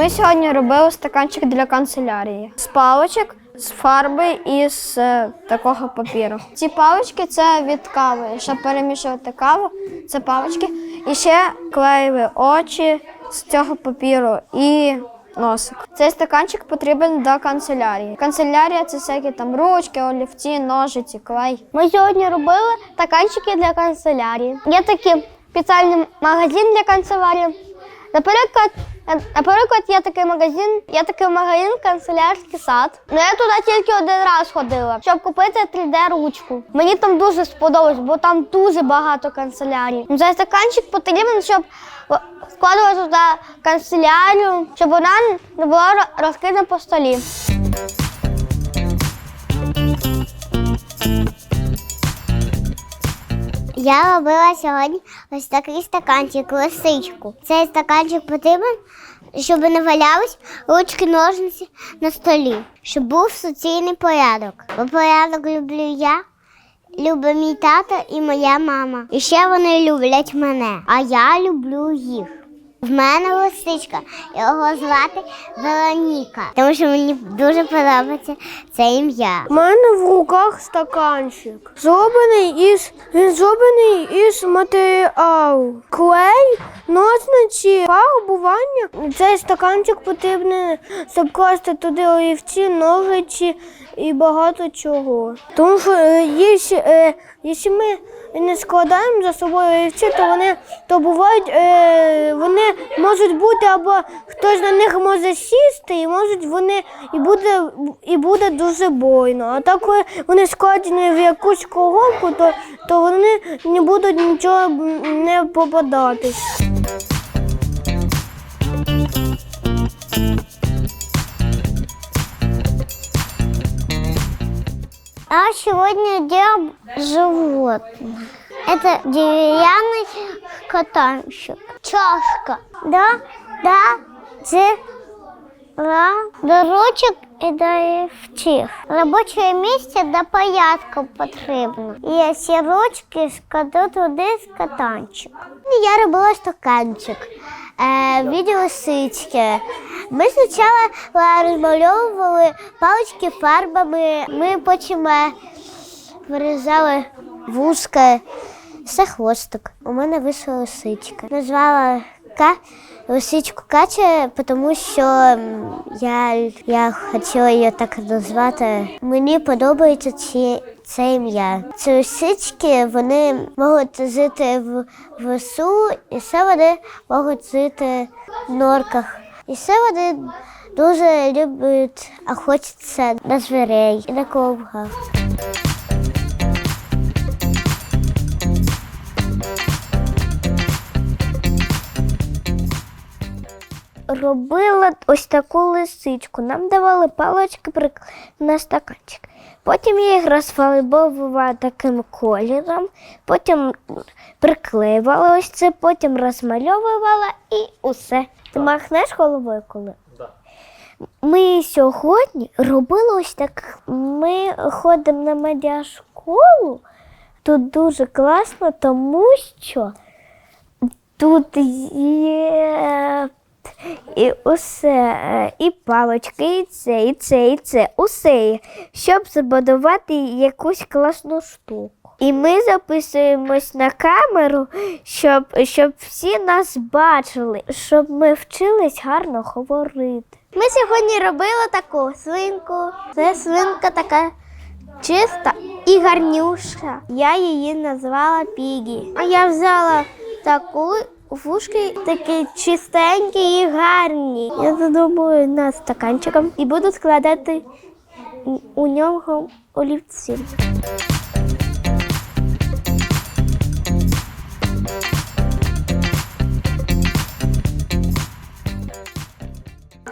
Ми сьогодні робили стаканчик для канцелярії з паличок, з фарби і з е, такого папіру. Ці палички це від кави. Щоб перемішувати каву, це палички. І ще клеїли очі з цього папіру і носик. Цей стаканчик потрібен до канцелярії. Канцелярія це всякі там ручки, олівці, ножиці, клей. Ми сьогодні робили стаканчики для канцелярії. Є такий спеціальний магазин для канцелярії. Наприклад, наприклад, є такий магазин, є такий магазин канцелярський сад. Ну я туди тільки один раз ходила, щоб купити 3D-ручку. Мені там дуже сподобалось, бо там дуже багато канцелярій. Ну, Цей стаканчик потрібен, щоб в- складувати туди канцелярію, щоб вона не була ро- розкидана по столі. Я робила сьогодні ось такий стаканчик, лисичку. Цей стаканчик потрібен, щоб не валялись ручки ножниці на столі, щоб був суцільний порядок. Бо порядок люблю я, любить мій тато і моя мама. І ще вони люблять мене, а я люблю їх. В мене лисичка, його звати Вероніка, тому що мені дуже подобається це ім'я. У мене в руках стаканчик. Зроблений із він зроблений із матеріалу. Клей, ножниці, фарбування. Цей стаканчик потрібен, щоб класти туди олівці, ножиці і багато чого. Тому що е, якщо, е, якщо ми не складаємо за собою олівці, то вони то бувають, е, вони можуть бути або хтось на них може сісти, і можуть вони і буде і буде дуже бойно. А так коли вони складені в якусь коробку, то, то вони не будуть нічого не попадатись. А сегодня делаем животных. Это деревянный катанчик. Чашка. Да, да, це ра, до ручок і олівців. Робоче місце до порядку потрібно. І ці ручки складу туди з катанчик. Я робила стаканчик. Е, віді лисички. Ми спочатку е, розмальовували палички фарбами, ми потім е, вирізали вушка, все хвостик. У мене вийшла лисичка. Назвала Ка... лисичку Катя, тому що я, я хотіла її так назвати. Мені подобається ці, це ім'я. Ці лисички вони можуть жити в, в лесу, і ще вони можуть жити в норках. І ще вони дуже люблять охотитися на зверей і на ковгах. Робила ось таку лисичку. Нам давали палички прик- на стаканчик. Потім я їх розфарбовувала таким кольором, потім приклеювала ось це, потім розмальовувала і усе. Ти махнеш головою коли? Ми сьогодні робили ось так. Ми ходимо на медіашколу. Тут дуже класно, тому що тут є і усе, е, і палочки, і це, і це, і це, усе щоб збудувати якусь класну штуку. І ми записуємось на камеру, щоб, щоб всі нас бачили, щоб ми вчились гарно говорити. Ми сьогодні робили таку свинку. Це свинка така чиста і гарнюша. Я її назвала Пігі. А я взяла таку вушки такі чистенькі і гарні. Я задумую над стаканчиком і буду складати у нього олівці.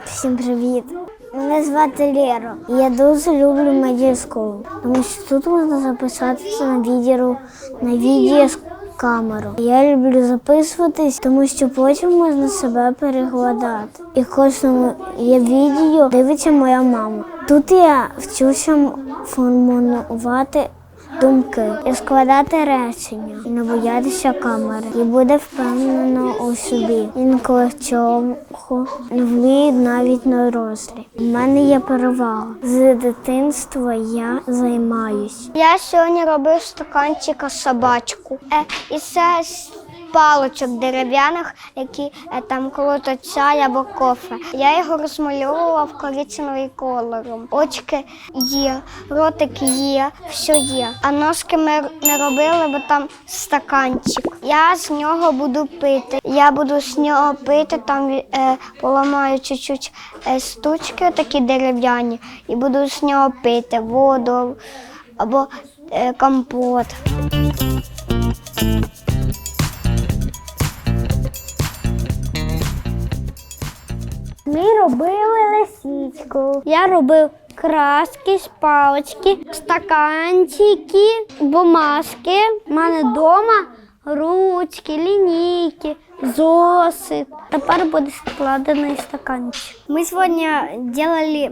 Всім привіт! Мене звати Лєро. Я дуже люблю медіасколу, тому що тут можна записатися на відео, на відео камеру. Я люблю записуватись, тому що потім можна себе перекладати. І кожному є відео дивиться моя мама. Тут я вчуся формувати думки і складати речення, і не боятися камери, і буде впевнено у собі. Інколи цього не вміють навіть дорослі. У мене є перевага. З дитинства я займаюсь. Я сьогодні робив стаканчика собачку. Е, і це паличок дерев'яних, які е, там крутять чай або кофе. Я його розмальовував коричневим кольором. Очки є, ротик є, все є. А ножки ми не робили, бо там стаканчик. Я з нього буду пити. Я буду з нього пити, там е, поламаю чуть-чуть е, штучки такі дерев'яні, і буду з нього пити воду або е, компот. Ми робили лисичку. Я робив краски, палочки, стаканчики, бумажки. У мене вдома ручки, лінійки, зосит. Тепер буде складений стаканчик. Мы сегодня делали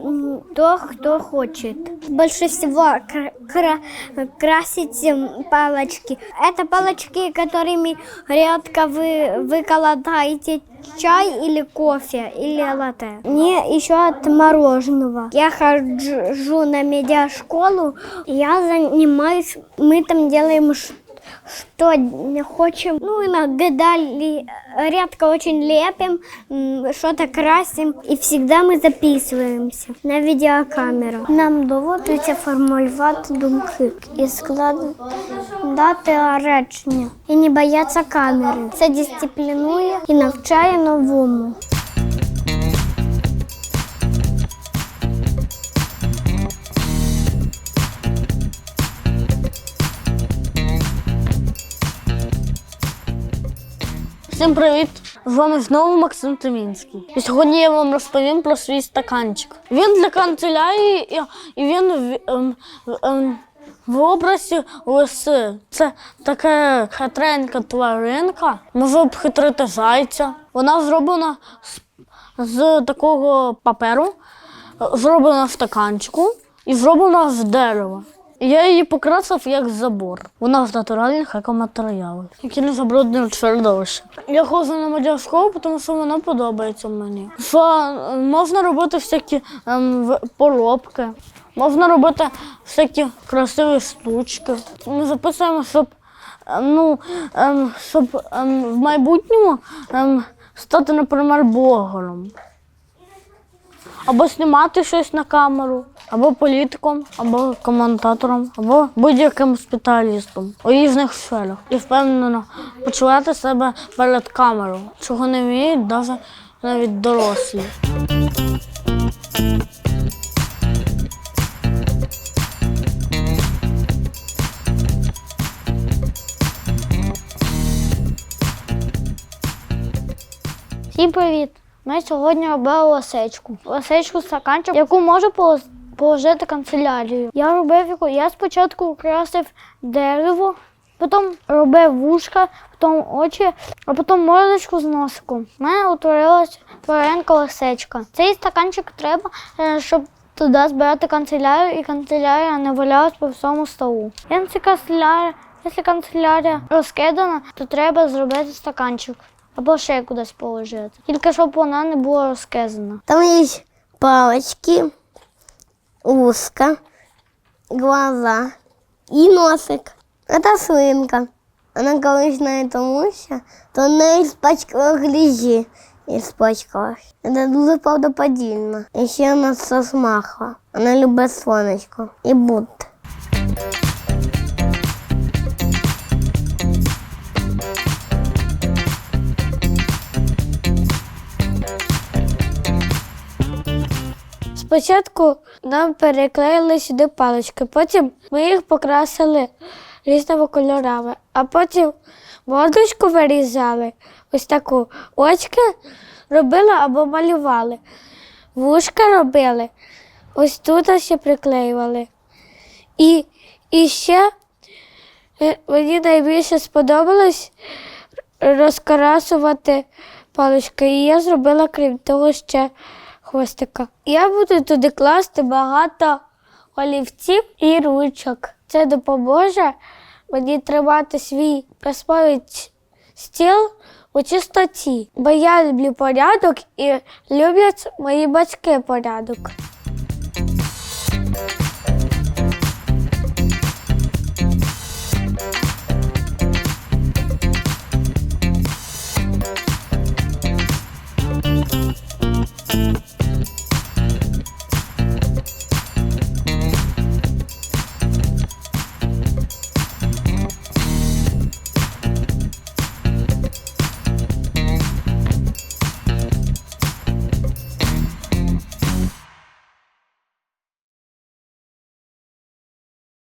то, кто хочет. Больше всего кра- кра- красить палочки. Это палочки, которыми редко вы, вы колодаете чай или кофе, или латте. Мне еще от мороженого. Я хожу на медиашколу, я занимаюсь, мы там делаем ш- что хочем. Ну, иногда ли- редко очень лепим, что-то красим, и всегда мы записываемся на видеокамеру. Нам доводиться формулювати думки і складати речення, і не боятися камери. Це дисциплінує і навчає новому. Всім привіт! З вами знову Максим Тимінський. І сьогодні я вам розповім про свій стаканчик. Він для канцелярії і, він в, ем, ем, в образі лиси. Це така хитренька тваринка. Може обхитрити зайця. Вона зроблена з, з такого паперу, зроблена в стаканчику і зроблена з дерева. Я її покрасив як забор. Вона з натуральних екоматеріалів, які не забруднюють середовище. Я ходжу на медіашколу, тому що вона подобається мені. Що можна робити всякі ем, поробки, можна робити всякі красиві штучки. Ми записуємо, щоб, ем, ну, ем, щоб ем, в майбутньому ем, стати, наприклад, блогером. Або знімати щось на камеру, або політиком, або коментатором, або будь-яким спеціалістом у різних сферах. І впевнено почувати себе перед камерою, чого не вміють навіть, навіть дорослі. Всім привіт! Ми сьогодні робили ласечку. Ласечку стаканчик, яку можу положити канцелярію. Я робив яку. Я спочатку красив дерево, потім робив вушка, потім очі, а потім мордочку з носиком. У мене утворилась тваринка лисичка. Цей стаканчик треба, е, щоб туди збирати канцелярію, і канцелярія не валялась по всьому столу. Якщо канцелярія, якщо канцелярія розкидана, то треба зробити стаканчик Або ще кудись положити. Тільки щоб вона не була розкизана. Там есть палочки, ушко, глаза и носик. Это свинка. Она колись на этом усе, то она испачкала грязи. Испачкалась. Это дуже правдоподібно. І ще вона со смахла. Вона любить сонечко і бут. Спочатку нам переклеїли сюди палички, потім ми їх покрасили різними кольорами, а потім мордочку вирізали, ось таку очки робили або малювали. Вушка робили, ось тут ще приклеювали. І, і ще е, мені найбільше сподобалось розкрасувати палички. І я зробила, крім того, ще хвостика. Я буду туди класти багато олівців і ручок. Це допоможе мені тримати свій письмовий стіл у чистоті, бо я люблю порядок і люблять мої батьки порядок.